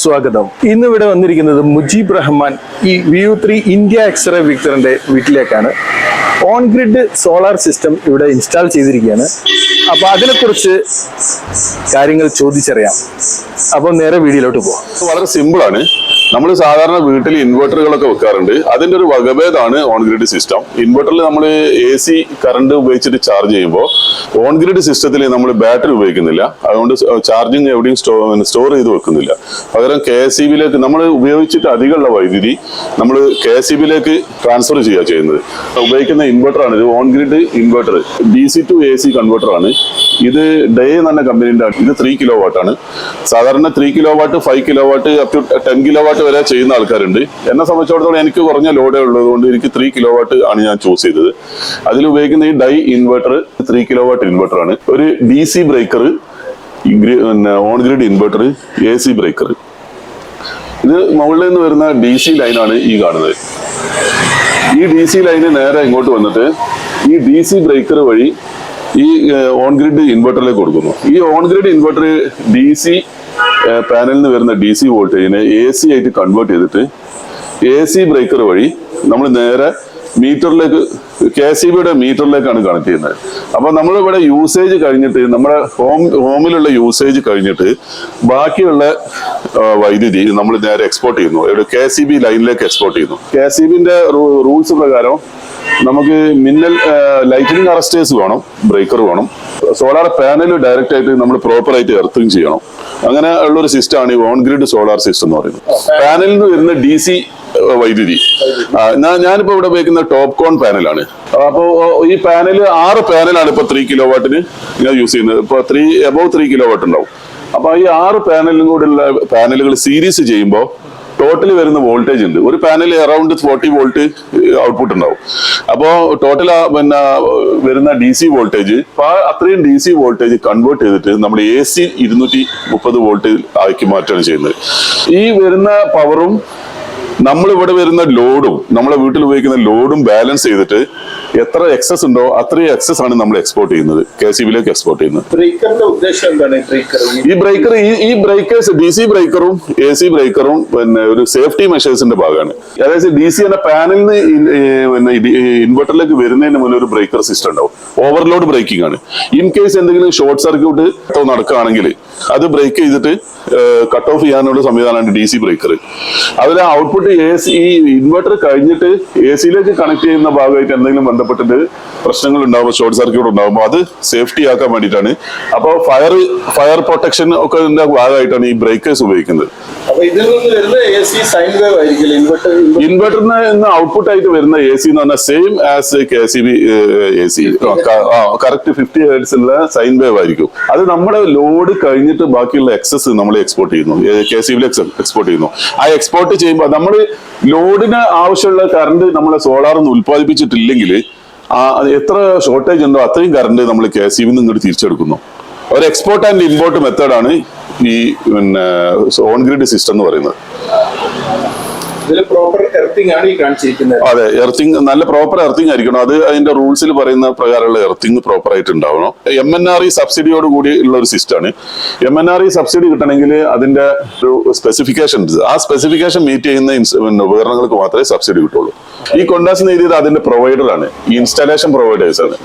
സ്വാഗതം. ഇന്ന് ഇവിടെ വന്നിരിക്കുന്നത് മുജീബ് റഹ്മാൻ ഈ view three India x ray വിക്ടറിന്റെ വീട്ടിലേക്കാണ്. ഓൺ ഗ്രിഡ് സോളാർ സിസ്റ്റം ഇവിടെ ഇൻസ്റ്റാൾ ചെയ്തിരിക്കുകയാണ്. അപ്പൊ അതിനെക്കുറിച്ച് കാര്യങ്ങൾ ചോദിച്ചറിയാം. അപ്പൊ നേരെ വീഡിയോയിലോട്ട് പോവാം. വളരെ സിമ്പിൾ ആണ്. നമ്മൾ സാധാരണ വീട്ടിൽ ഇൻവെർട്ടറുകളൊക്കെ വെക്കാറുണ്ട്. അതിന്റെ ഒരു വകഭേദമാണ് ഓൺ ഗ്രിഡ് സിസ്റ്റം ഇൻവെർട്ടറിൽ നമ്മൾ എ സി കറണ്ട് ഉപയോഗിച്ചിട്ട് ചാർജ് ചെയ്യുമ്പോൾ ഓൺ ഗ്രിഡ് സിസ്റ്റത്തിൽ നമ്മൾ ബാറ്ററി ഉപയോഗിക്കുന്നില്ല. അതുകൊണ്ട് ചാർജിങ് എവിടെയും സ്റ്റോർ ചെയ്ത് വെക്കുന്നില്ല. പകരം കെ എസ് ബിയിലേക്ക് നമ്മൾ ഉപയോഗിച്ചിട്ട് അധികമുള്ള വൈദ്യുതി നമ്മൾ കെ എസ് സി ബിയിലേക്ക് ട്രാൻസ്ഫർ ചെയ്യുക ചെയ്യുന്നത്. ഉപയോഗിക്കുന്ന ഇൻവെർട്ടറാണ് ഇത്. On grid inverter D C to A C കൺവെർട്ടറാണ് ഇത് ഡേ എന്ന കമ്പനീന്റെ ഇത് ത്രീ കിലോ വാട്ടാണ് സാധാരണ three kilo watt five kilo watt up to ten kilo watt വരെ ചെയ്യുന്ന ആൾക്കാരുണ്ട്. എന്നെ സംബന്ധിച്ചിടത്തോളം എനിക്ക് കുറഞ്ഞ ലോഡേ ഉള്ളതുകൊണ്ട് എനിക്ക് ത്രീ കിലോ വാട്ട് ആണ് ഞാൻ ചൂസ് ചെയ്തത്. അതിൽ ഉപയോഗിക്കുന്ന ഈ Deye inverter three kilo watt inverter ആണ്. ഒരു D C breaker on grid inverter A C breaker ഇത് മുകളിൽ നിന്ന് വരുന്ന ഡി സി ലൈനാണ് ഈ കാണുന്നത്. ഈ ഡി സി ലൈന് നേരെ ഇങ്ങോട്ട് വന്നിട്ട് ഈ ഡി സി ബ്രേക്കർ വഴി ഈ ഓൺ ഗ്രിഡ് ഇൻവെർട്ടറിലേക്ക് കൊടുക്കുന്നു. ഈ on grid inverter D C പാനലിൽ നിന്ന് വരുന്ന ഡി സി വോൾട്ടേജിനെ എ സി ആയിട്ട് കൺവേർട്ട് ചെയ്തിട്ട് എ സി ബ്രേക്കർ വഴി നമ്മൾ നേരെ മീറ്ററിലേക്ക് കെ സി ബിയുടെ മീറ്ററിലേക്കാണ് കണക്ട് ചെയ്യുന്നത്. അപ്പൊ നമ്മളിവിടെ യൂസേജ് കഴിഞ്ഞിട്ട് നമ്മുടെ ഹോം ഹോമിലുള്ള യൂസേജ് കഴിഞ്ഞിട്ട് ബാക്കിയുള്ള വൈദ്യുതി നമ്മൾ നേരെ എക്സ്പോർട്ട് ചെയ്യുന്നു. കെ സി ബി ലൈനിലേക്ക് എക്സ്പോർട്ട് ചെയ്യുന്നു. കെ സി ബിന്റെ റൂൾസ് പ്രകാരം നമുക്ക് മിന്നൽ ലൈറ്റനിങ് അറസ്റ്റേഴ്സ് വേണം ബ്രേക്കർ വേണം. സോളാർ പാനൽ ഡയറക്റ്റ് ആയിട്ട് നമ്മൾ പ്രോപ്പർ ആയിട്ട് എർത്തിങ് ചെയ്യണം. അങ്ങനെ ഉള്ള ഒരു സിസ്റ്റം ആണ് ഈ ഓൺ ഗ്രിഡ് സോളാർ സിസ്റ്റം എന്ന് പറയുന്നത്. പാനലിൽ നിന്ന് വരുന്ന ഡി സി വൈദ്യുതി. ഞാനിപ്പോ ഇവിടെ ഉപയോഗിക്കുന്ന ടോപ്പ് കോൺ പാനലാണ് അപ്പോൾ ഈ പാനൽ ആറ് പാനലാണ് ഇപ്പൊ ത്രീ കിലോ വാട്ടിന് ഞാൻ യൂസ് ചെയ്യുന്നത്. ഇപ്പൊ three above three kilo watt ഉണ്ടാവും. അപ്പൊ ഈ ആറ് പാനലിലും കൂടെയുള്ള പാനലുകൾ സീരീസ് ചെയ്യുമ്പോൾ ടോട്ടൽ വരുന്ന വോൾട്ടേജ് ഉണ്ട്. ഒരു panel around forty volt output ഉണ്ടാവും. അപ്പോ ടോട്ടൽ പിന്നെ വരുന്ന ഡി സി വോൾട്ടേജ് അത്രയും ഡി സി വോൾട്ടേജ് കൺവേർട്ട് ചെയ്തിട്ട് നമ്മൾ എ സി ഇരുന്നൂറ്റി മുപ്പത് വോൾട്ട് ആക്കി മാറ്റുകയാണ് ചെയ്യുന്നത്. ഈ വരുന്ന പവറും നമ്മൾ ഇവിടെ വരുന്ന ലോഡും നമ്മളെ വീട്ടിൽ ഉപയോഗിക്കുന്ന ലോഡും ബാലൻസ് ചെയ്തിട്ട് എത്ര എക്സസ് ഉണ്ടോ അത്രയും എക്സസ് ആണ് നമ്മൾ എക്സ്പോർട്ട് ചെയ്യുന്നത് കെ സി ബിയിലേക്ക് എക്സ്പോർട്ട് ചെയ്യുന്നത്. ഈ ബ്രേക്കർ? ഈ ബ്രേക്കേഴ്സ് ഡി സി ബ്രേക്കറും എ സി ബ്രേക്കറും പിന്നെ ഒരു സേഫ്റ്റി മെഷേഴ്സിന്റെ ഭാഗമാണ്. അതായത് ഡി സി എന്ന പാനലിൽ നിന്ന് പിന്നെ ഇൻവെർട്ടറിലേക്ക് വരുന്നതിന് മുന്നേ ഒരു ബ്രേക്കർ സിസ്റ്റം ഉണ്ടാവും. ഓവർലോഡ് ബ്രേക്കിംഗ് ആണ്. ഇൻ കേസ് എന്തെങ്കിലും ഷോർട്ട് സർക്യൂട്ട് നടക്കുകയാണെങ്കിൽ അത് ബ്രേക്ക് ചെയ്തിട്ട് കട്ട് ഓഫ് ചെയ്യാനുള്ള സംവിധാനമാണ് ഡി സി ബ്രേക്കർ. അതിൽ ഔട്ട്പുട്ട് എ സി ഈ ഇൻവെർട്ടർ കഴിഞ്ഞിട്ട് എ സിയിലേക്ക് കണക്ട് ചെയ്യുന്ന ഭാഗമായിട്ട് എന്തെങ്കിലും ബന്ധപ്പെട്ടിട്ട് പ്രശ്നങ്ങൾ ഉണ്ടാകുമ്പോൾ ഷോർട്ട് സർക്യൂട്ട് ഉണ്ടാകുമ്പോൾ അത് സേഫ്റ്റി ആക്കാൻ വേണ്ടിയിട്ടാണ്. അപ്പോൾ ഫയർ ഫയർ പ്രൊട്ടക്ഷൻ ഒക്കെ ഭാഗമായിട്ടാണ് ഈ ബ്രേക്കേഴ്സ് ഉപയോഗിക്കുന്നത്. ഇൻവെർട്ടറിന് നിന്ന് ഔട്ട്പുട്ട് ആയിട്ട് വരുന്ന എ സി എന്ന് പറഞ്ഞാൽ same as K C B A C correct fifty hertz ഉള്ള സൈൻ വേവ് ആയിരിക്കും. അത് നമ്മുടെ ലോഡ് കഴിഞ്ഞിട്ട് ബാക്കിയുള്ള എക്സസ് നമ്മൾ എക്സ്പോർട്ട് ചെയ്യുന്നു. കെ സി ബിയിൽ എക്സ്പോർട്ട് ചെയ്യുന്നു. ആ എക്സ്പോർട്ട് ചെയ്യുമ്പോൾ നമ്മൾ ലോഡിന് ആവശ്യമുള്ള കറണ്ട് നമ്മൾ ഒന്ന് ഉത്പാദിപ്പിച്ചിട്ടില്ലെങ്കിൽ ആ എത്ര ഷോർട്ടേജ് ഉണ്ടോ അത്രയും കറണ്ട് നമ്മൾ കെ സി വിന്ന് ഇങ്ങോട്ട് തിരിച്ചെടുക്കുന്നു. ഒരു എക്സ്പോർട്ട് ആൻഡ് ഇമ്പോർട്ട് മെത്തേഡാണ് ഈ പിന്നെ ഓൺ ഗ്രിഡ് സിസ്റ്റം എന്ന് പറയുന്നത്. കാണിച്ചിരിക്കുന്നത്. അതെ എർത്തിങ് നല്ല പ്രോപ്പർ എർത്തിങ് ആയിരിക്കണം. അത് അതിന്റെ റൂൾസിൽ പറയുന്ന പ്രകാരമുള്ള എർത്തിങ് പ്രോപ്പർ ആയിട്ട് ഉണ്ടാവണം. എം എൻ ആർ ഇ സബ്സിഡിയോട് കൂടി ഉള്ള ഒരു സിസ്റ്റമാണ് M N R E subsidy കിട്ടണമെങ്കിൽ അതിന്റെ ഒരു സ്പെസിഫിക്കേഷൻ ആ സ്പെസിഫിക്കേഷൻ മീറ്റ് ചെയ്യുന്ന ഉപകരണങ്ങൾക്ക് മാത്രമേ സബ്സിഡി കിട്ടുള്ളൂ. ഈ കൊണ്ടാസ് എഴുതിയത് അതിന്റെ പ്രൊവൈഡറാണ് ഈ ഇൻസ്റ്റാലേഷൻ പ്രൊവൈഡേഴ്സ് ആണ്.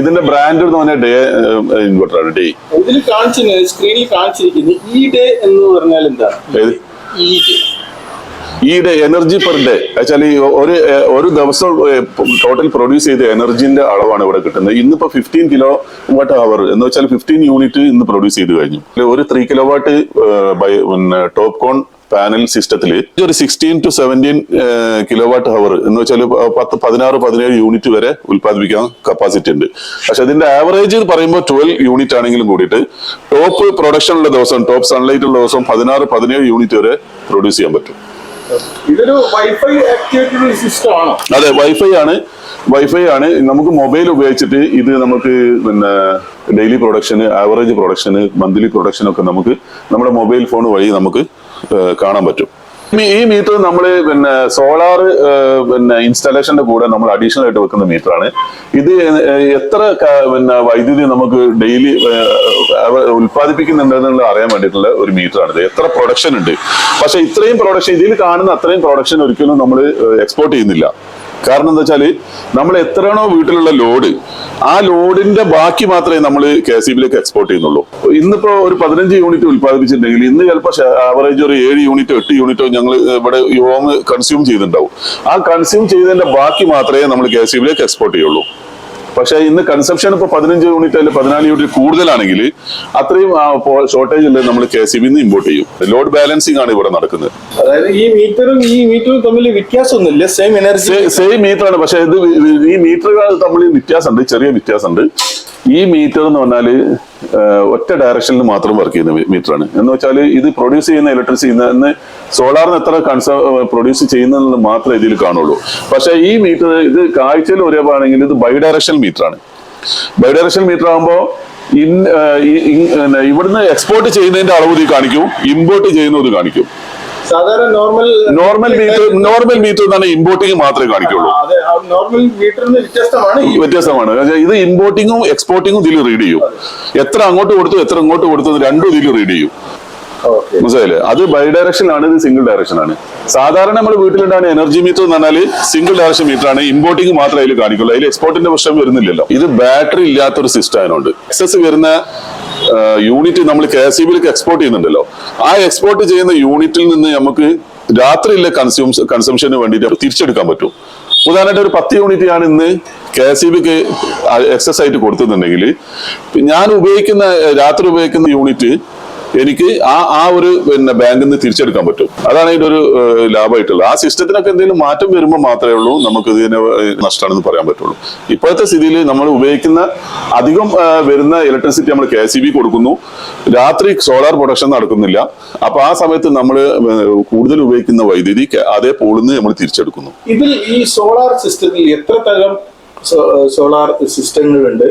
ഇതിന്റെ ബ്രാൻഡ് എന്ന് പറഞ്ഞാൽ ഡേ ഇൻവെർട്ടർ ആണ് ഡേ ഇതിൽ കാണിച്ചിരുന്നത് സ്ക്രീനിൽ കാണിച്ചിരിക്കുന്നത് ഈ ഡേ എന്ന് പറഞ്ഞാൽ എന്താ ഈ ഡേ ഈ എനർജി പെർ ഡേ. വെച്ചാൽ ഈ ഒരു ഒരു ദിവസം ടോട്ടൽ പ്രൊഡ്യൂസ് ചെയ്ത എനർജിന്റെ അളവാണ് ഇവിടെ കിട്ടുന്നത്. ഇന്നിപ്പോ ഫിഫ്റ്റീൻ കിലോ വാട്ട് അവർ എന്ന് വെച്ചാൽ ഫിഫ്റ്റീൻ യൂണിറ്റ് ഇന്ന് പ്രൊഡ്യൂസ് ചെയ്ത് കഴിഞ്ഞു. ഒരു ത്രീ കിലോ വാട്ട് പിന്നെ ടോപ്പ് കോൺ പാനൽ സിസ്റ്റത്തിൽ ഒരു sixteen to seventeen kilo watt hour എന്ന് വെച്ചാൽ പത്ത് പതിനാറ് പതിനേഴ് യൂണിറ്റ് വരെ ഉൽപ്പാദിപ്പിക്കാൻ കപ്പാസിറ്റി ഉണ്ട്. പക്ഷെ അതിന്റെ ആവറേജ് പറയുമ്പോൾ ട്വൽവ് യൂണിറ്റ് ആണെങ്കിലും കൂടിയിട്ട് ടോപ്പ് പ്രൊഡക്ഷൻ ഉള്ള ദിവസം ടോപ്പ് സൺലൈറ്റ് ഉള്ള ദിവസം പതിനാറ് പതിനേഴ് യൂണിറ്റ് വരെ പ്രൊഡ്യൂസ് ചെയ്യാൻ പറ്റും. ഇതൊരു വൈഫൈ ആക്ടിവേറ്റഡ് സിസ്റ്റം ആണോ. അതെ വൈഫൈ ആണ്. വൈഫൈ ആണ്. നമുക്ക് മൊബൈൽ ഉപയോഗിച്ചിട്ട് ഇത് നമുക്ക് പിന്നെ ഡെയിലി പ്രൊഡക്ഷന് ആവറേജ് പ്രൊഡക്ഷന് മന്ത്ലി പ്രൊഡക്ഷൻ ഒക്കെ നമുക്ക് നമ്മുടെ മൊബൈൽ ഫോൺ വഴി നമുക്ക് കാണാൻ പറ്റും. ഈ- മീറ്റർ നമ്മൾ പിന്നെ സോളാർ പിന്നെ ഇൻസ്റ്റാലേഷന്റെ കൂടെ നമ്മൾ അഡീഷണൽ ആയിട്ട് വെക്കുന്ന മീറ്ററാണ്. ഇത് എത്ര പിന്നെ വൈദ്യുതി നമുക്ക് ഡെയിലി ഉൽപ്പാദിപ്പിക്കുന്നുണ്ടെന്നുള്ള അറിയാൻ വേണ്ടിയിട്ടുള്ള ഒരു മീറ്ററാണ് ഇത് എത്ര പ്രൊഡക്ഷൻ ഉണ്ട്. പക്ഷെ ഇത്രയും പ്രൊഡക്ഷൻ ഇതിൽ കാണുന്ന അത്രയും പ്രൊഡക്ഷൻ ഒരിക്കലും നമ്മൾ എക്സ്പോർട്ട് ചെയ്യുന്നില്ല. കാരണം എന്താ വെച്ചാൽ നമ്മൾ എത്രയാണോ വീട്ടിലുള്ള ലോഡ് ആ ലോഡിന്റെ ബാക്കി മാത്രമേ നമ്മൾ കെ സി ബിയിലേക്ക് എക്സ്പോർട്ട് ചെയ്യുന്നുള്ളൂ. ഇന്നിപ്പോ ഒരു പതിനഞ്ച് യൂണിറ്റ് ഉത്പാദിപ്പിച്ചിട്ടുണ്ടെങ്കിൽ ഇന്ന് ചിലപ്പോൾ ആവറേജ് ഒരു ഏഴ് യൂണിറ്റോ എട്ട് യൂണിറ്റോ ഞങ്ങൾ ഇവിടെ യോങ് കൺസ്യൂം ചെയ്തിട്ടുണ്ടാവും. ആ കൺസ്യൂം ചെയ്തതിന്റെ ബാക്കി മാത്രമേ നമ്മൾ കെ സി ബിയിലേക്ക് എക്സ്പോർട്ട് ചെയ്യുള്ളൂ. പക്ഷെ ഇന്ന് കൺസെപ്ഷൻ ഇപ്പൊ പതിനഞ്ച് യൂണിറ്റ് അല്ലെങ്കിൽ പതിനാല് യൂണിറ്റ് കൂടുതലാണെങ്കിൽ അത്രയും ഷോർട്ടേജ് ഉണ്ട് നമ്മൾ കെ സി ബിന്ന് ഇമ്പോർട്ട് ചെയ്യും. ലോഡ് ബാലൻസിംഗ് ആണ് ഇവിടെ നടക്കുന്നത്. അതായത് ഈ മീറ്ററും ഈ മീറ്ററും തമ്മിൽ വ്യത്യാസമൊന്നുമില്ല. സെയിം എനർജി സെയിം മീറ്റർ ആണ്. പക്ഷെ ഇത് ഈ മീറ്ററുകൾ തമ്മിൽ വ്യത്യാസമുണ്ട്. ചെറിയ വ്യത്യാസമുണ്ട്. ഈ മീറ്റർ എന്ന് പറഞ്ഞാൽ ആഹ്, ഒറ്റ ഡയറക്ഷനിൽ മാത്രം വർക്ക് ചെയ്യുന്ന മീറ്ററാണ് എന്ന് വെച്ചാൽ ഇത് പ്രൊഡ്യൂസ് ചെയ്യുന്ന ഇലക്ട്രിസിറ്റി സോളാറിന് എത്ര കൺസ പ്രൊഡ്യൂസ് ചെയ്യുന്നത് മാത്രമേ ഇതിൽ കാണുള്ളൂ. പക്ഷേ ഈ മീറ്റർ ഇത് കാഴ്ചയിൽ ഒരേപാണെങ്കിൽ ഇത് ബൈ മീറ്ററാണ് മീറ്റർ ആണ് ബൈ ഡയറക്ഷൻ മീറ്റർ ആകുമ്പോൾ ഇവിടുന്ന് എക്സ്പോർട്ട് ചെയ്യുന്നതിന്റെ അളവ് ഇത് കാണിക്കും ഇമ്പോർട്ട് ചെയ്യുന്നത് കാണിക്കും. നോർമൽ മീറ്റർ നോർമൽ മീറ്റർ തന്നെ ഇമ്പോർട്ടിങ് മാത്രമേ കാണിക്കുള്ളൂ. നോർമൽ മീറ്ററിന് വ്യത്യസ്തമാണ് ഇത് ഇമ്പോർട്ടിങ്ങും എക്സ്പോർട്ടിങ്ങും ഇതിൽ റീഡ് ചെയ്യും. എത്ര അങ്ങോട്ട് കൊടുത്തു എത്ര ഇങ്ങോട്ട് കൊടുത്തു രണ്ടും ഇതിൽ റീഡ് ചെയ്യും. മനസ്സിലായില്ലേ? അത് ബൈ ഡയറക്ഷൻ ആണ് ഇത് സിംഗിൾ ഡയറക്ഷൻ ആണ്. സാധാരണ നമ്മൾ വീട്ടിലുണ്ടാണ് എനർജി മീറ്റർ എന്ന് പറഞ്ഞാൽ സിംഗിൾ ഡയറക്ഷൻ മീറ്റർ ആണ്. ഇമ്പോർട്ടിംഗ് മാത്രമേ അതിൽ കാണിക്കുള്ളൂ. അതിൽ എക്സ്പോർട്ടിന്റെ പ്രശ്നം വരുന്നില്ലല്ലോ. ഇത് ബാറ്ററി ഇല്ലാത്തൊരു സിസ്റ്റം അതിനുണ്ട് എക്സസ് വരുന്ന യൂണിറ്റ് നമ്മൾ കെ എസ് ബിയിലേക്ക് എക്സ്പോർട്ട് ചെയ്യുന്നുണ്ടല്ലോ. ആ എക്സ്പോർട്ട് ചെയ്യുന്ന യൂണിറ്റിൽ നിന്ന് നമുക്ക് രാത്രിയിലെ കൺസ്യൂംസ് കൺസംഷന് വേണ്ടിയിട്ട് തിരിച്ചെടുക്കാൻ പറ്റും. ഉദാഹരണമായിട്ട് ഒരു പത്ത് യൂണിറ്റ് ഞാൻ ഇന്ന് കെ എസ് ബിക്ക് എക്സസ് ആയിട്ട് കൊടുത്തിട്ടുണ്ടെങ്കിൽ ഞാൻ ഉപയോഗിക്കുന്ന രാത്രി ഉപയോഗിക്കുന്ന യൂണിറ്റ് എനിക്ക് ആ ആ ഒരു പിന്നെ ബാങ്കിൽ നിന്ന് തിരിച്ചെടുക്കാൻ പറ്റും. അതാണ് ഇതിന്റെ ഒരു ലാഭമായിട്ടുള്ളത്. ആ സിസ്റ്റത്തിനൊക്കെ എന്തെങ്കിലും മാറ്റം വരുമ്പോൾ മാത്രമേ ഉള്ളൂ നമുക്ക് ഇതിനെ നഷ്ടമാണെന്ന് പറയാൻ പറ്റുള്ളൂ. ഇപ്പോഴത്തെ സ്ഥിതിയിൽ നമ്മൾ ഉപയോഗിക്കുന്ന അധികം വരുന്ന ഇലക്ട്രിസിറ്റി നമ്മൾ കെ സി ബി കൊടുക്കുന്നു. രാത്രി സോളാർ പ്രൊഡക്ഷൻ നടക്കുന്നില്ല. അപ്പൊ ആ സമയത്ത് നമ്മൾ കൂടുതൽ ഉപയോഗിക്കുന്ന വൈദ്യുതി അതേ പൂളിൽ നിന്ന് നമ്മൾ തിരിച്ചെടുക്കുന്നു. ഇതിൽ ഈ സോളാർ സിസ്റ്റത്തിൽ എത്ര തരം സോളാർ സിസ്റ്റങ്ങളുണ്ട്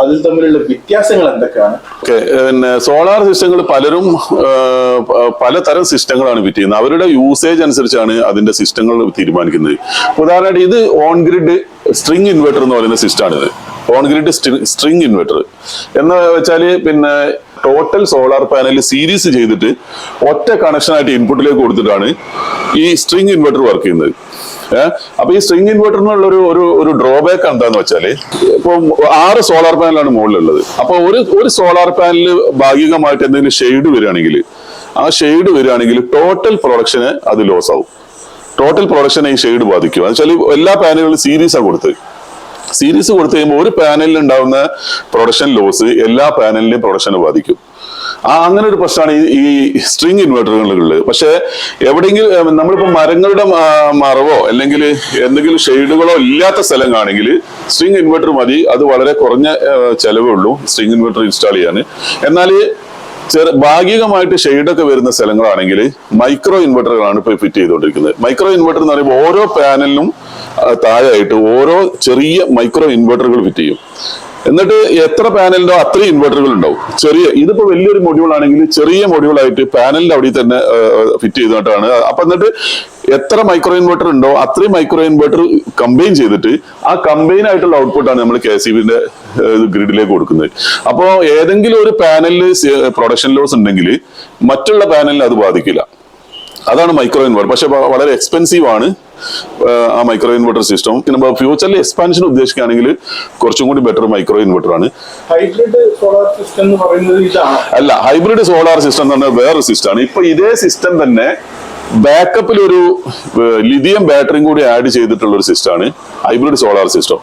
അതിൽ തമ്മിലുള്ള വ്യത്യാസങ്ങൾ എന്തൊക്കെയാണ്? ഓക്കെ പിന്നെ സോളാർ സിസ്റ്റങ്ങൾ പലരും പലതരം സിസ്റ്റങ്ങളാണ് ഫിറ്റ് ചെയ്യുന്നത്. അവരുടെ യൂസേജ് അനുസരിച്ചാണ് അതിന്റെ സിസ്റ്റങ്ങൾ തീരുമാനിക്കുന്നത്. ഉദാഹരണമായിട്ട് ഇത് ഓൺ ഗ്രിഡ് സ്ട്രിങ് ഇൻവെർട്ടർ എന്ന് പറയുന്ന സിസ്റ്റമാണിത് ഓൺ ഗ്രിഡ് സ്ട്രിങ് ഇൻവെർട്ടർ. എന്ന് വെച്ചാൽ പിന്നെ ടോട്ടൽ സോളാർ പാനൽ സീരീസ് ചെയ്തിട്ട് ഒറ്റ കണക്ഷനായിട്ട് ഇൻപുട്ടിലേക്ക് കൊടുത്തിട്ടാണ് ഈ സ്ട്രിങ് ഇൻവെർട്ടർ വർക്ക് ചെയ്യുന്നത്. അപ്പൊ ഈ സ്ട്രിങ് ഇൻവെർട്ടറിനുള്ള ഒരു ഒരു ഒരു ഡ്രോബാക്ക് എന്താന്ന് വെച്ചാൽ ഇപ്പൊ ആറ് സോളാർ പാനലാണ് മുകളിലുള്ളത്. അപ്പൊ ഒരു ഒരു സോളാർ പാനലിൽ ഭാഗികമായിട്ട് എന്തെങ്കിലും ഷെയ്ഡ് വരികയാണെങ്കിൽ ആ ഷെയ്ഡ് വരികയാണെങ്കിൽ ടോട്ടൽ പ്രൊഡക്ഷന് അത് ലോസ് ആവും. ടോട്ടൽ പ്രൊഡക്ഷനെ ഈ ഷെയ്ഡ് ബാധിക്കും. എന്ന് വെച്ചാൽ എല്ലാ പാനലുകളും സീരീസ് ആണ് കൊടുത്തത് സീരീസ് കൊടുത്തു കഴിയുമ്പോൾ ഒരു പാനലിൽ ഉണ്ടാവുന്ന പ്രൊഡക്ഷൻ ലോസ് എല്ലാ പാനലിന്റെയും പ്രൊഡക്ഷനെ ബാധിക്കും. ആ അങ്ങനെ ഒരു പ്രശ്നമാണ് ഈ സ്ട്രിങ് ഇൻവെർട്ടറുകളിലുള്ളത് പക്ഷെ എവിടെയെങ്കിലും നമ്മളിപ്പോ മരങ്ങളുടെ മറവോ അല്ലെങ്കിൽ എന്തെങ്കിലും ഷെയ്ഡുകളോ ഇല്ലാത്ത സ്ഥലം കാണെങ്കിൽ സ്ട്രിങ് ഇൻവെർട്ടർ മതി. അത് വളരെ കുറഞ്ഞ ചെലവേ ഉള്ളൂ സ്ട്രിങ് ഇൻവെർട്ടർ ഇൻസ്റ്റാൾ ചെയ്യാൻ. എന്നാൽ ചെറു ഭാഗികമായിട്ട് ഷെയ്ഡൊക്കെ വരുന്ന സ്ഥലങ്ങളാണെങ്കിൽ മൈക്രോ ഇൻവെർട്ടറുകളാണ് ഇപ്പോൾ ഫിറ്റ് ചെയ്തുകൊണ്ടിരിക്കുന്നത്. മൈക്രോ ഇൻവെർട്ടർ എന്ന് പറയുമ്പോൾ ഓരോ പാനലിനും താഴെയായിട്ട് ഓരോ ചെറിയ മൈക്രോ ഇൻവെർട്ടറുകൾ ഫിറ്റ് ചെയ്യും. എന്നിട്ട് എത്ര പാനലിലോ അത്രയും ഇൻവെർട്ടറുകൾ ഉണ്ടാവും. ചെറിയ ഇതിപ്പോ വലിയൊരു മൊഡ്യൂൾ ആണെങ്കിൽ ചെറിയ മൊഡ്യൂൾ ആയിട്ട് പാനലിന്റെ അവിടെ തന്നെ ഫിറ്റ് ചെയ്തിട്ടാണ്. അപ്പൊ എന്നിട്ട് എത്ര മൈക്രോ ഇൻവെർട്ടർ ഉണ്ടോ അത്രയും മൈക്രോ ഇൻവെർട്ടർ കമ്പൈൻ ചെയ്തിട്ട് ആ കമ്പൈൻ ആയിട്ടുള്ള ഔട്ട്പുട്ടാണ് നമ്മൾ കെ സി ബിന്റെ ഗ്രിഡിലേക്ക് കൊടുക്കുന്നത്. അപ്പോൾ ഏതെങ്കിലും ഒരു പാനലിൽ പ്രൊഡക്ഷൻ ലോസ് ഉണ്ടെങ്കിൽ മറ്റുള്ള പാനലിന് അത് ബാധിക്കില്ല. അതാണ് മൈക്രോ ഇൻവെർട്ടർ. പക്ഷെ വളരെ എക്സ്പെൻസീവ് ആണ് ആ, മൈക്രോ ഇൻവെർട്ടർ സിസ്റ്റം പിന്നെ ഫ്യൂച്ചറിൽ എക്സ്പാൻഷൻ ഉദ്ദേശിക്കുകയാണെങ്കിൽ കുറച്ചും കൂടി ബെറ്റർ മൈക്രോ ഇൻവെർട്ടർ ആണ്. ഹൈബ്രിഡ് സോളാർ സിസ്റ്റം എന്ന് പറയുന്നത് ഇതാണ്. അല്ല ഹൈബ്രിഡ് സോളാർ സിസ്റ്റം എന്ന് പറഞ്ഞാൽ വേറെ സിസ്റ്റം ആണ്. ഇപ്പൊ ഇതേ സിസ്റ്റം തന്നെ ബാക്കപ്പിൽ ഒരു ലിഥിയം ബാറ്ററിയും കൂടി ആഡ് ചെയ്തിട്ടുള്ള ഒരു സിസ്റ്റമാണ് hybrid solar system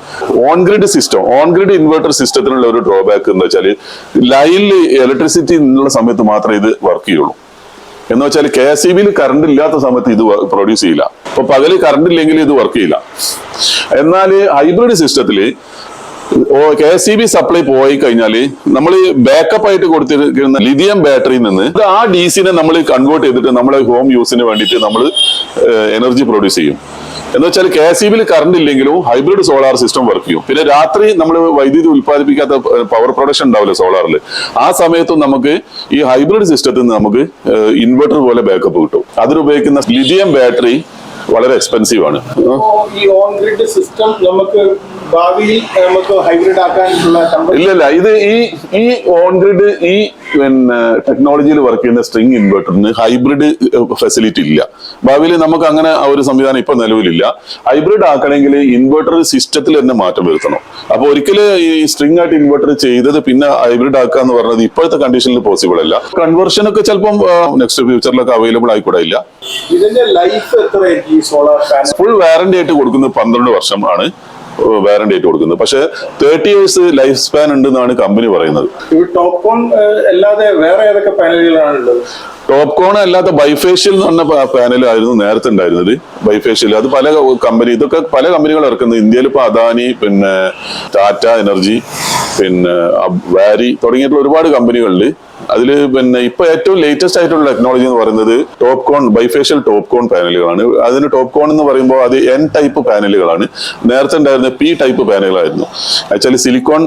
on grid system on grid inverter സിസ്റ്റത്തിനുള്ള ഒരു ഡ്രോബാക്ക് എന്താ വെച്ചാൽ ലൈനിൽ ഇലക്ട്രിസിറ്റി എന്നുള്ള സമയത്ത് മാത്രമേ ഇത് വർക്ക് ചെയ്യുള്ളൂ. എന്ന് വെച്ചാൽ കെ എസ് ഇ ബിയിൽ കറണ്ട് ഇല്ലാത്ത സമയത്ത് ഇത് പ്രൊഡ്യൂസ് ചെയ്യില്ല. അപ്പൊ പകൽ കറണ്ട് ഇല്ലെങ്കിൽ ഇത് വർക്ക് ചെയ്യില്ല. എന്നാൽ ഹൈബ്രിഡ് സിസ്റ്റത്തിൽ K S E B supply പോയി കഴിഞ്ഞാൽ നമ്മൾ ബാക്കപ്പ് ആയിട്ട് കൊടുത്തിരിക്കുന്ന ലിഥിയം ബാറ്ററിയിൽ നിന്ന് ആ ഡി സിനെ നമ്മൾ കൺവേർട്ട് ചെയ്തിട്ട് നമ്മളെ ഹോം യൂസിന് വേണ്ടിയിട്ട് നമ്മൾ എനർജി പ്രൊഡ്യൂസ് ചെയ്യും. എന്ന് വെച്ചാൽ കെ എസ് ബിയിൽ കറണ്ട് ഇല്ലെങ്കിലും ഹൈബ്രിഡ് സോളാർ സിസ്റ്റം വർക്ക് ചെയ്യും. പിന്നെ രാത്രി നമ്മൾ വൈദ്യുതി ഉൽപ്പാദിപ്പിക്കാത്ത പവർ പ്രൊഡക്ഷൻ ഉണ്ടാവില്ല സോളാറിൽ ആ സമയത്തും നമുക്ക് ഈ ഹൈബ്രിഡ് സിസ്റ്റത്തിൽ നിന്ന് നമുക്ക് ഇൻവെർട്ടർ പോലെ ബാക്കപ്പ് കിട്ടും. അതിലുപയോഗിക്കുന്ന ലിഥിയം ബാറ്ററി വളരെ എക്സ്പെൻസീവ് ആണ്. ഈ ഓൺ ഗ്രിഡ് സിസ്റ്റം നമുക്ക് ഭാവിയിൽ നമുക്ക് ഹൈബ്രിഡ് ആക്കാനുള്ള ഇല്ല ഇത് ഈ ഈ ഓൺഗ്രിഡ് ഈ പിന്നെ ടെക്നോളജിയിൽ വർക്ക് ചെയ്യുന്ന സ്ട്രിങ് ഇൻവെർട്ടറിന് ഹൈബ്രിഡ് ഫെസിലിറ്റി ഇല്ല. ഭാവിയിൽ നമുക്ക് അങ്ങനെ ആ ഒരു സംവിധാനം ഇപ്പൊ നിലവിലില്ല. ഹൈബ്രിഡ് ആക്കണമെങ്കിൽ ഇൻവെർട്ടർ സിസ്റ്റത്തിൽ തന്നെ മാറ്റം വരുത്തണം. അപ്പൊ ഒരിക്കലും ഈ സ്ട്രിങ് ആയിട്ട് ഇൻവെർട്ടർ ചെയ്തത് പിന്നെ ഹൈബ്രിഡ് ആക്കുക എന്ന് പറഞ്ഞത് ഇപ്പോഴത്തെ കണ്ടീഷനിൽ പോസിബിൾ അല്ല. കൺവേർഷൻ ഒക്കെ ചിലപ്പം നെക്സ്റ്റ് ഫ്യൂച്ചറിലൊക്കെ അവൈലബിൾ ആയിക്കൂടെ ഇല്ല. ഫുൾ വാറന്റി ആയിട്ട് കൊടുക്കുന്നത് പന്ത്രണ്ട് വർഷമാണ്. വാറന്റി ആയിട്ട് കൊടുക്കുന്നത്. പക്ഷെ തേർട്ടി ഇയേഴ്സ് ലൈഫ് സ്പാൻ ഉണ്ടെന്നാണ് കമ്പനി പറയുന്നത്. ടോപ്പ് കോൺ അല്ലാതെ വേറെ ഏതൊക്കെ ടോപ്പ് കോൺ അല്ലാത്ത ബൈഫേഷ്യൽ എന്ന് പറഞ്ഞ പാനൽ ആയിരുന്നു നേരത്തെ ഉണ്ടായിരുന്നത്. ബൈഫേഷ്യൽ അത് പല കമ്പനി ഇതൊക്കെ പല കമ്പനികൾ ഇറക്കുന്നത്. ഇന്ത്യയിൽ ഇപ്പൊ അദാനി പിന്നെ ടാറ്റ എനർജി പിന്നെ വാരി തുടങ്ങിയിട്ടുള്ള ഒരുപാട് കമ്പനികളിൽ അതിൽ പിന്നെ ഇപ്പൊ ഏറ്റവും ലേറ്റസ്റ്റ് ആയിട്ടുള്ള ടെക്നോളജി എന്ന് പറയുന്നത് ടോപ്പ് കോൺ ബൈഫേഷ്യൽ ടോപ്പ് കോൺ പാനലുകളാണ് അതിന് ടോപ്പ് കോൺ എന്ന് പറയുമ്പോൾ അത് എൻ ടൈപ്പ് പാനലുകളാണ് നേരത്തെ ഉണ്ടായിരുന്ന P type പാനലുകളായിരുന്നു actually silicon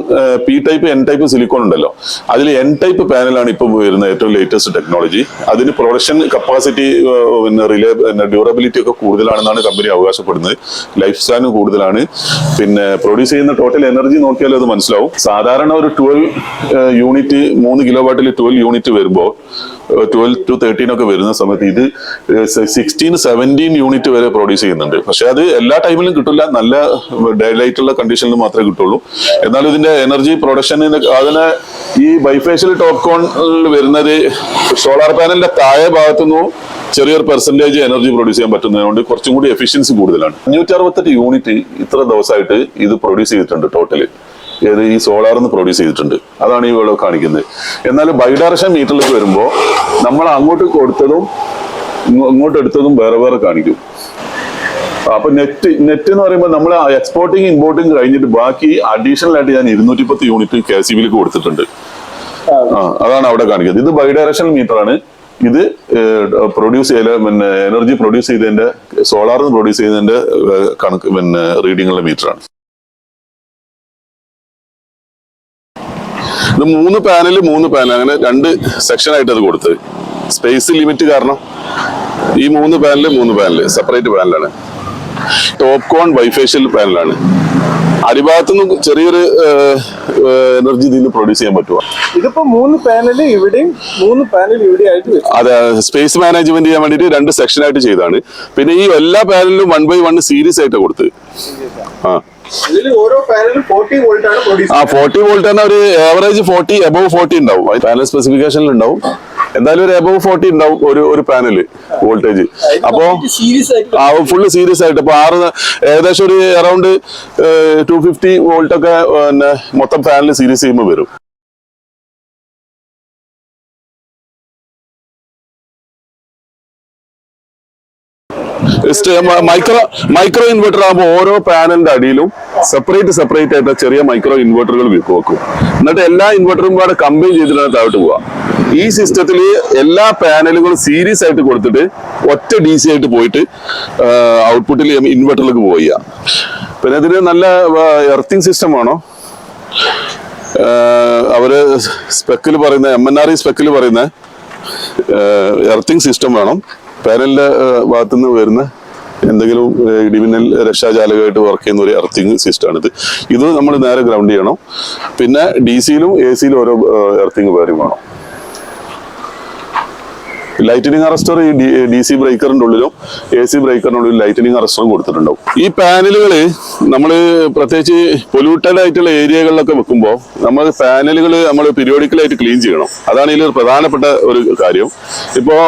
P type N type silicon ഉണ്ടല്ലോ. അതിൽ എൻ ടൈപ്പ് പാനലാണ് ഇപ്പം വരുന്ന ഏറ്റവും ലേറ്റസ്റ്റ് ടെക്നോളജി അതിന് പ്രൊഡക്ഷൻ കപ്പാസിറ്റി പിന്നെ റിലേ പിന്നെ ഡ്യൂറബിലിറ്റി ഒക്കെ കൂടുതലാണെന്നാണ് കമ്പനി അവകാശപ്പെടുന്നത്. ലൈഫ് സ്പാനും കൂടുതലാണ്. പിന്നെ പ്രൊഡ്യൂസ് ചെയ്യുന്ന ടോട്ടൽ എനർജി നോക്കിയാലും അത് മനസ്സിലാവും. സാധാരണ ഒരു ട്വൽവ് യൂണിറ്റ് മൂന്ന് കിലോ വാട്ടിൽ ട്വൽവ് യൂണിറ്റ് വരുമ്പോൾ ട്വൽവ് ടു തേർട്ടീൻ ഒക്കെ വരുന്ന സമയത്ത് ഇത് സിക്സ്റ്റീൻ സെവന്റീൻ യൂണിറ്റ് വരെ പ്രൊഡ്യൂസ് ചെയ്യുന്നുണ്ട്. പക്ഷെ അത് എല്ലാ ടൈമിലും കിട്ടില്ല നല്ല ഡേ ലൈറ്റ് ഉള്ള കണ്ടീഷനിൽ മാത്രമേ കിട്ടുള്ളൂ. എന്നാൽ ഇതിന്റെ എനർജി പ്രൊഡക്ഷന് അതിന് ഈ ബൈഫേഷ്യൽ ടോപ്പ് വരുന്നത് സോളാർ പാനലിന്റെ താഴെ ഭാഗത്തുനിന്നും ചെറിയൊരു പെർസെന്റേജ് എനർജി പ്രൊഡ്യൂസ് ചെയ്യാൻ പറ്റുന്നതുകൊണ്ട് കുറച്ചും കൂടി എഫിഷ്യൻസി കൂടുതലാണ്. അഞ്ഞൂറ്റി അറുപത്തെട്ട് യൂണിറ്റ് ഇത്ര ദിവസമായിട്ട് ഇത് പ്രൊഡ്യൂസ് ചെയ്തിട്ടുണ്ട് ടോട്ടൽ ഏത് ഈ സോളാറിന്ന് പ്രൊഡ്യൂസ് ചെയ്തിട്ടുണ്ട്. അതാണ് ഈ ഇവിടെ കാണിക്കുന്നത്. എന്നാൽ ബൈഡയറക്ഷൻ മീറ്ററിലേക്ക് വരുമ്പോൾ നമ്മൾ അങ്ങോട്ട് കൊടുത്തതും ഇങ്ങോ- ഇങ്ങോട്ട് എടുത്തതും വേറെ വേറെ കാണിക്കും. അപ്പൊ നെറ്റ് നെറ്റ് എന്ന് പറയുമ്പോൾ നമ്മൾ എക്സ്പോർട്ടിങ് ഇമ്പോർട്ടിങ് കഴിഞ്ഞിട്ട് ബാക്കി അഡീഷണൽ ആയിട്ട് ഞാൻ ഇരുന്നൂറ്റി പത്ത് യൂണിറ്റ് കെ സി ബിയിലേക്ക് കൊടുത്തിട്ടുണ്ട്. ആ അതാണ് അവിടെ കാണിക്കുന്നത്. ഇത് ബൈഡയറക്ഷണൽ മീറ്റർ ആണ്. ഇത് പ്രൊഡ്യൂസ് ചെയ്ത പിന്നെ എനർജി പ്രൊഡ്യൂസ് ചെയ്തതിന്റെ സോളാറിന് പ്രൊഡ്യൂസ് ചെയ്തതിന്റെ കണക്ക് പിന്നെ റീഡിങ്ങുള്ള മീറ്റർ ഇത് മൂന്ന് പാനൽ മൂന്ന് പാനൽ അങ്ങനെ രണ്ട് സെക്ഷൻ ആയിട്ട് അത് കൊടുത്തത് സ്പേസ് ലിമിറ്റ് കാരണം ഈ മൂന്ന് പാനൽ മൂന്ന് പാനൽ സെപ്പറേറ്റ് പാനലാണ്. ടോപ്പ് കോൺ വൈഫേഷ്യൽ പാനലാണ്. അടിഭാഗത്തുനിന്ന് ചെറിയൊരു എനർജി ഇതിൽ പ്രൊഡ്യൂസ് ചെയ്യാൻ പറ്റുമോ ഇതിപ്പോ മൂന്ന് പാനൽ ഇവിടെയും മൂന്ന് പാനൽ ഇവിടെ ആയിട്ട് അതെ സ്പേസ് മാനേജ്മെന്റ് ചെയ്യാൻ വേണ്ടിയിട്ട് രണ്ട് സെക്ഷൻ ആയിട്ട് ചെയ്താണ് പിന്നെ ഈ എല്ലാ പാനലിലും വൺ ബൈ വൺ സീരീസ് ആയിട്ട് കൊടുത്ത്. ആ. ഫോർട്ടി വോൾട്ട് ആണ് ഒരു ആവറേജ് ഫോർട്ടി എബവ് ഫോർട്ടി ഉണ്ടാവും. പാനൽ സ്പെസിഫിക്കേഷനിൽ ഉണ്ടാവും. എന്തായാലും ഒരു എബവ് ഫോർട്ടി ഉണ്ടാവും ഒരു ഒരു പാനൽ വോൾട്ടേജ് അപ്പോ ഫുള്ള് സീരിയസ് ആയിട്ട് അപ്പൊ ആറ് ഏകദേശം ഒരു അറൌണ്ട് ടു ഫിഫ്റ്റി വോൾട്ടൊക്കെ പിന്നെ മൊത്തം ഫാനിൽ സീരീസ് ചെയ്യുമ്പോൾ വരും. മൈക്രോ മൈക്രോ ഇൻവെർട്ടർ ആകുമ്പോൾ ഓരോ പാനലിന്റെ അടിയിലും സെപ്പറേറ്റ് സെപ്പറേറ്റ് ആയിട്ട് ചെറിയ മൈക്രോ ഇൻവെർട്ടറുകൾ വെക്കും. എന്നിട്ട് എല്ലാ ഇൻവെർട്ടറും കൂടെ കമ്പൈൻ ചെയ്തിട്ടാണ് താഴോട്ട് പോവുക. ഈ സിസ്റ്റത്തിൽ എല്ലാ പാനലുകളും സീരീസ് ആയിട്ട് കൊടുത്തിട്ട് ഒറ്റ ഡി സി ആയിട്ട് പോയിട്ട് ഔട്ട്പുട്ടിൽ ഇൻവെർട്ടറിലേക്ക് പോയി പിന്നെ ഇതിന് നല്ല എർത്തിങ് സിസ്റ്റം വേണോ? അവർ സ്പെക്കിൽ പറയുന്ന എം എൻ ആർ ഇ സ്പെക്കിൽ പറയുന്ന എർത്തിങ് സിസ്റ്റം വേണം. പാനലിന്റെ ഭാഗത്തുനിന്ന് വരുന്ന എന്തെങ്കിലും ഇടിമിന്നൽ രക്ഷാജാലകമായിട്ട് വർക്ക് ചെയ്യുന്ന ഒരു എർത്തിങ് സിസ്റ്റം ഇത് ഇത് നമ്മൾ നേരെ ഗ്രൗണ്ട് ചെയ്യണം. പിന്നെ ഡി സിയിലും എ സിയിലും ഓരോ എർത്തിങ് വേറെ വേണം. ലൈറ്റനിങ് അറസ്റ്റർ ഈ ഡി സി ബ്രേക്കറിന്റെ ഉള്ളിലും എ സി ബ്രേക്കറിന്റെ ഉള്ളിലും ലൈറ്റനിങ് അറസ്റ്ററും കൊടുത്തിട്ടുണ്ടാവും. ഈ പാനലുകൾ നമ്മൾ പ്രത്യേകിച്ച് പൊല്യൂട്ടഡ് ആയിട്ടുള്ള ഏരിയകളിലൊക്കെ വെക്കുമ്പോൾ നമ്മൾ പാനലുകൾ നമ്മൾ പീരിയോഡിക്കലായിട്ട് ക്ലീൻ ചെയ്യണം. അതാണ് ഇതിൽ പ്രധാനപ്പെട്ട ഒരു കാര്യം. ഇപ്പോൾ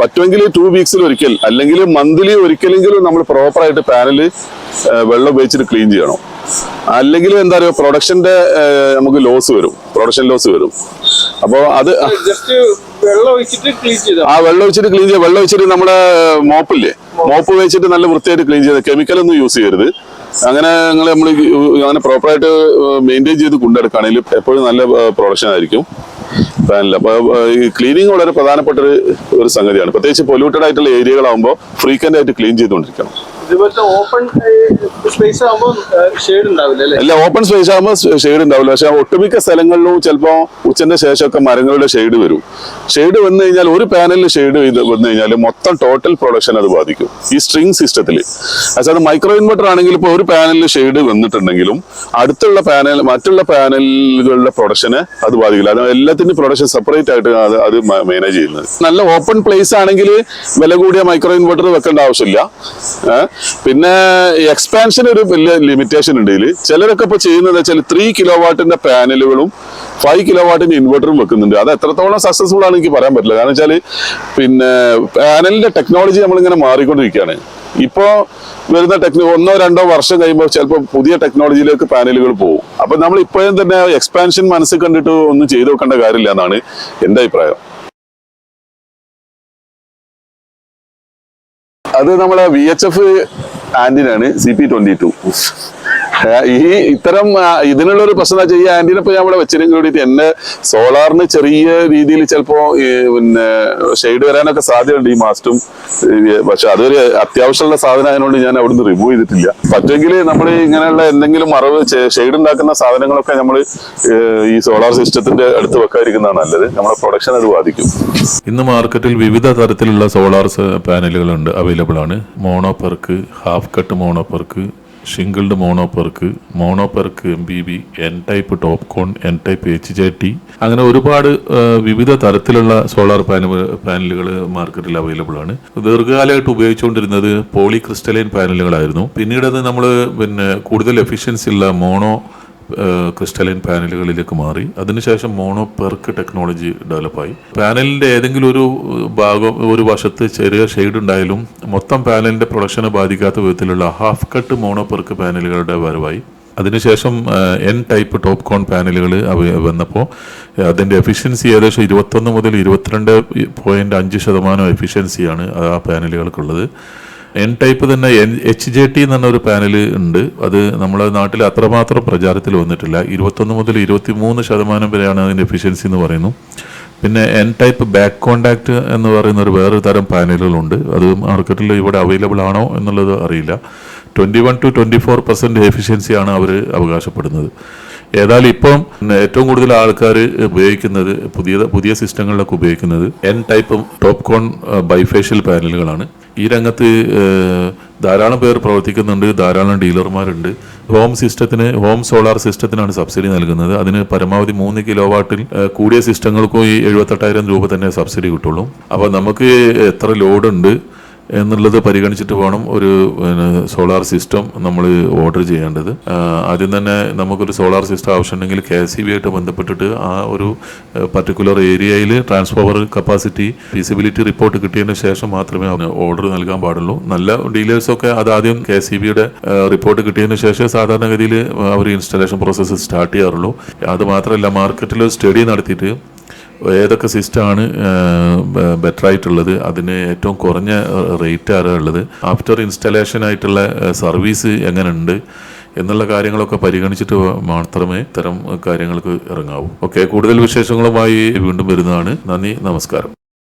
പറ്റുമെങ്കിൽ ടു വീക്സിൽ ഒരിക്കൽ അല്ലെങ്കിൽ മന്ത്ലി ഒരിക്കലെങ്കിലും നമ്മൾ പ്രോപ്പറായിട്ട് പാനൽ വെള്ളം ഉപയോഗിച്ചിട്ട് ക്ലീൻ ചെയ്യണം. അല്ലെങ്കിൽ എന്താ പറയുക പ്രൊഡക്ഷന്റെ നമുക്ക് ലോസ് വരും. പ്രൊഡക്ഷൻ ലോസ് വരും. അപ്പോൾ അത് ആ വെള്ളം ഒഴിച്ചിട്ട് ക്ലീൻ ചെയ്യുക വെള്ളം ഒഴിച്ചിട്ട് നമ്മുടെ മോപ്പില്ലേ? മോപ്പ്. വെച്ചിട്ട് നല്ല വൃത്തിയായിട്ട് ക്ലീൻ ചെയ്ത് കെമിക്കൽ ഒന്നും യൂസ് ചെയ്യരുത്. അങ്ങനെ നിങ്ങൾ നമ്മൾ അങ്ങനെ പ്രോപ്പറായിട്ട് മെയിന്റെയിൻ ചെയ്ത് കൊണ്ടെടുക്കുകയാണെങ്കിൽ എപ്പോഴും നല്ല പ്രൊഡക്ഷൻ ആയിരിക്കും. ഫാനിൽ അപ്പോൾ ഈ ക്ലീനിങ് വളരെ പ്രധാനപ്പെട്ട ഒരു ഒരു സംഗതിയാണ്. പ്രത്യേകിച്ച് പൊല്യൂട്ടഡ് ആയിട്ടുള്ള ഏരിയകളാകുമ്പോൾ ഫ്രീക്വന്റ് ആയിട്ട് ക്ലീൻ ചെയ്തുകൊണ്ടിരിക്കണം. അല്ലേ? ഓപ്പൺ സ്പേസ് ആകുമ്പോൾ ഷെയ്ഡ് ഉണ്ടാവില്ല. പക്ഷെ ഒട്ടുമിക്ക സ്ഥലങ്ങളിലും ചിലപ്പോൾ ഉച്ചന്റെ ശേഷമൊക്കെ മരങ്ങളുടെ ഷെയ്ഡ് വരും. ഷെയ്ഡ് വന്നു കഴിഞ്ഞാൽ ഒരു പാനലിൽ ഷെയ്ഡ് വന്നു കഴിഞ്ഞാൽ മൊത്തം ടോട്ടൽ പ്രൊഡക്ഷൻ അത് ബാധിക്കും. ഈ സ്ട്രിങ് സിസ്റ്റത്തിൽ അത് മൈക്രോ ഇൻവെർട്ടർ ആണെങ്കിൽ ഇപ്പോൾ ഒരു പാനലിൽ ഷെയ്ഡ് വന്നിട്ടുണ്ടെങ്കിലും അടുത്തുള്ള പാനൽ മറ്റുള്ള പാനലുകളുടെ പ്രൊഡക്ഷനെ അത് ബാധിക്കില്ല. അത് എല്ലാത്തിന്റെയും പ്രൊഡക്ഷൻ സെപ്പറേറ്റ് ആയിട്ട് അത് അത് മാനേജ് ചെയ്യുന്നത്. നല്ല ഓപ്പൺ പ്ലേസ് ആണെങ്കിൽ വില കൂടിയ മൈക്രോ ഇൻവെർട്ടർ വെക്കേണ്ട ആവശ്യമില്ല? പിന്നെ എക്സ്പാൻഷൻ ഒരു വലിയ ലിമിറ്റേഷൻ ഉണ്ട് ഇതിൽ ചിലരൊക്കെ ഇപ്പൊ ചെയ്യുന്നത് വെച്ചാൽ ത്രീ കിലോ വാട്ടിന്റെ പാനലുകളും ഫൈവ് കിലോ വാട്ടിന്റെ ഇൻവെർട്ടറും വെക്കുന്നുണ്ട്. അത് എത്രത്തോളം സക്സസ്ഫുൾ ആണ് എനിക്ക് പറയാൻ പറ്റില്ല. കാരണം വെച്ചാൽ പിന്നെ പാനലിന്റെ ടെക്നോളജി നമ്മളിങ്ങനെ മാറിക്കൊണ്ടിരിക്കുകയാണ്. ഇപ്പോൾ വരുന്ന ടെക്നോ ഒന്നോ രണ്ടോ വർഷം കഴിയുമ്പോൾ ചിലപ്പോൾ പുതിയ ടെക്നോളജിയിലേക്ക് പാനലുകൾ പോകും. അപ്പൊ നമ്മൾ ഇപ്പോഴും തന്നെ എക്സ്പാൻഷൻ മനസ്സിൽ കണ്ടിട്ട് ഒന്നും ചെയ്തു വെക്കേണ്ട കാര്യമില്ല എന്നാണ് എന്റെ അഭിപ്രായം. അത് നമ്മളെ വി എച്ച് എഫ് ആന്റിനാണ് സി പി ട്വന്റി ടു ഈ ഇത്തരം ഇതിനുള്ള ഒരു പ്രശ്നം വെച്ചാൽ ഈ ആന്റിനെ ഇപ്പൊ ഞാൻ ഇവിടെ വെച്ചിരുന്നെങ്കിൽ കൂടിയിട്ട് എന്റെ സോളാറിന് ചെറിയ രീതിയിൽ ചിലപ്പോ പിന്നെ ഷെയ്ഡ് വരാനൊക്കെ സാധ്യതയുണ്ട് ഈ മാസ്റ്റും. പക്ഷെ അതൊരു അത്യാവശ്യമുള്ള സാധനം ആയതുകൊണ്ട് ഞാൻ അവിടുന്ന് റിമൂവ് ചെയ്തിട്ടില്ല. പറ്റുമെങ്കിൽ നമ്മൾ ഇങ്ങനെയുള്ള എന്തെങ്കിലും മറവ് ഷെയ്ഡ് ഉണ്ടാക്കുന്ന സാധനങ്ങളൊക്കെ നമ്മൾ ഈ സോളാർ സിസ്റ്റത്തിന്റെ അടുത്ത് വെക്കാതിരിക്കുന്നതാണ് നല്ലത്. നമ്മുടെ പ്രൊഡക്ഷൻ അത് ബാധിക്കും. ഇന്ന് മാർക്കറ്റിൽ വിവിധ തരത്തിലുള്ള സോളാർ പാനലുകളുണ്ട് അവൈലബിൾ ആണ് mono perc half cut mono perc shingled mono perc mono perc M B B N type top con N type H J T അങ്ങനെ ഒരുപാട് വിവിധ തരത്തിലുള്ള സോളാർ പാനൽ പാനലുകൾ മാർക്കറ്റിൽ അവൈലബിൾ ആണ്. ദീർഘകാലമായിട്ട് ഉപയോഗിച്ചുകൊണ്ടിരുന്നത് പോളി ക്രിസ്റ്റലൈൻ പാനലുകളായിരുന്നു. പിന്നീട് അത് നമ്മൾ പിന്നെ കൂടുതൽ എഫിഷ്യൻസി ഉള്ള മോണോ ക്രിസ്റ്റലൈൻ പാനലുകളിലേക്ക് മാറി. അതിനുശേഷം മോണോ പെർക്ക് ടെക്നോളജി ഡെവലപ്പായി. പാനലിന്റെ ഏതെങ്കിലും ഒരു ഭാഗം ഒരു വശത്ത് ചെറിയ ഷെയ്ഡ് ഉണ്ടായാലും മൊത്തം പാനലിന്റെ പ്രൊഡക്ഷനെ ബാധിക്കാത്ത വിധത്തിലുള്ള ഹാഫ് കട്ട് മോണോ പെർക്ക് പാനലുകളുടെ വരവായി. അതിനുശേഷം എൻ ടൈപ്പ് ടോപ്പ് കോൺ പാനലുകൾ വന്നപ്പോൾ അതിന്റെ എഫിഷ്യൻസി ഏകദേശം ഇരുപത്തൊന്ന് മുതൽ ഇരുപത്തിരണ്ട് പോയിന്റ് അഞ്ച് ശതമാനം എഫിഷ്യൻസിയാണ് ആ പാനലുകൾക്കുള്ളത്. എൻ ടൈപ്പ് തന്നെ എൻ എച്ച് ജെ ടി എന്ന് പറഞ്ഞ ഒരു പാനൽ ഉണ്ട്. അത് നമ്മുടെ നാട്ടിൽ അത്രമാത്രം പ്രചാരത്തിൽ വന്നിട്ടില്ല. ഇരുപത്തൊന്ന് മുതൽ ഇരുപത്തി മൂന്ന് ശതമാനം വരെയാണ് അതിന്റെ എഫിഷ്യൻസി എന്ന് പറയുന്നു. പിന്നെ എൻ ടൈപ്പ് ബാക്ക് കോണ്ടാക്ട് എന്ന് പറയുന്ന ഒരു വേറൊരു തരം പാനലുകളുണ്ട് അത് മാർക്കറ്റിൽ ഇവിടെ അവൈലബിൾ ആണോ എന്നുള്ളത് അറിയില്ല. Twenty one two twenty four percent എഫിഷ്യൻസിയാണ് അവർ അവകാശപ്പെടുന്നത്. ഏതായാലും ഇപ്പം ഏറ്റവും കൂടുതൽ ആൾക്കാർ ഉപയോഗിക്കുന്നത് പുതിയ പുതിയ സിസ്റ്റങ്ങളിലൊക്കെ ഉപയോഗിക്കുന്നത് N type top con bifacial പാനലുകളാണ് ഈ രംഗത്ത് ധാരാളം പേർ പ്രവർത്തിക്കുന്നുണ്ട് ധാരാളം ഡീലർമാരുണ്ട്. ഹോം സിസ്റ്റത്തിന് ഹോം സോളാർ സിസ്റ്റത്തിനാണ് സബ്സിഡി നൽകുന്നത്. അതിന് പരമാവധി മൂന്ന് കിലോ വാട്ടിൽ കൂടിയ സിസ്റ്റങ്ങൾക്കും ഈ എഴുപത്തെട്ടായിരം രൂപ തന്നെ സബ്സിഡി കിട്ടുള്ളൂ. അപ്പോൾ നമുക്ക് എത്ര ലോഡുണ്ട് എന്നുള്ളത് പരിഗണിച്ചിട്ട് വേണം ഒരു സോളാർ സിസ്റ്റം നമ്മൾ ഓർഡർ ചെയ്യേണ്ടത്. ആദ്യം തന്നെ നമുക്കൊരു സോളാർ സിസ്റ്റം ആവശ്യമുണ്ടെങ്കിൽ കെ എസ് ബി ആയിട്ട് ബന്ധപ്പെട്ടിട്ട് ആ ഒരു പർട്ടിക്കുലർ ഏരിയയിൽ ട്രാൻസ്ഫോമർ കപ്പാസിറ്റി ഫീസിബിലിറ്റി റിപ്പോർട്ട് കിട്ടിയതിന് ശേഷം മാത്രമേ ഓർഡർ നൽകാൻ പാടുള്ളൂ. നല്ല ഡീലേഴ്സൊക്കെ അത് ആദ്യം കെ സി ബിയുടെ റിപ്പോർട്ട് കിട്ടിയതിന് ശേഷം സാധാരണഗതിയിൽ അവർ ഇൻസ്റ്റലേഷൻ പ്രോസസ്സ് സ്റ്റാർട്ട് ചെയ്യാറുള്ളൂ. അത് മാത്രമല്ല മാർക്കറ്റിൽ സ്റ്റഡി നടത്തിയിട്ട് ഏതൊക്കെ സിസ്റ്റമാണ് ബെറ്റർ ആയിട്ടുള്ളത് അതിന് ഏറ്റവും കുറഞ്ഞ റേറ്റ് ആരാ ഉള്ളത് ആഫ്റ്റർ ഇൻസ്റ്റലേഷൻ ആയിട്ടുള്ള സർവീസ് എങ്ങനെയുണ്ട് എന്നുള്ള കാര്യങ്ങളൊക്കെ പരിഗണിച്ചിട്ട് മാത്രമേ ഇത്തരം കാര്യങ്ങൾക്ക് ഇറങ്ങാവൂ. ഓക്കെ കൂടുതൽ വിശേഷങ്ങളുമായി വീണ്ടും വരുന്നതാണ്. നന്ദി നമസ്കാരം.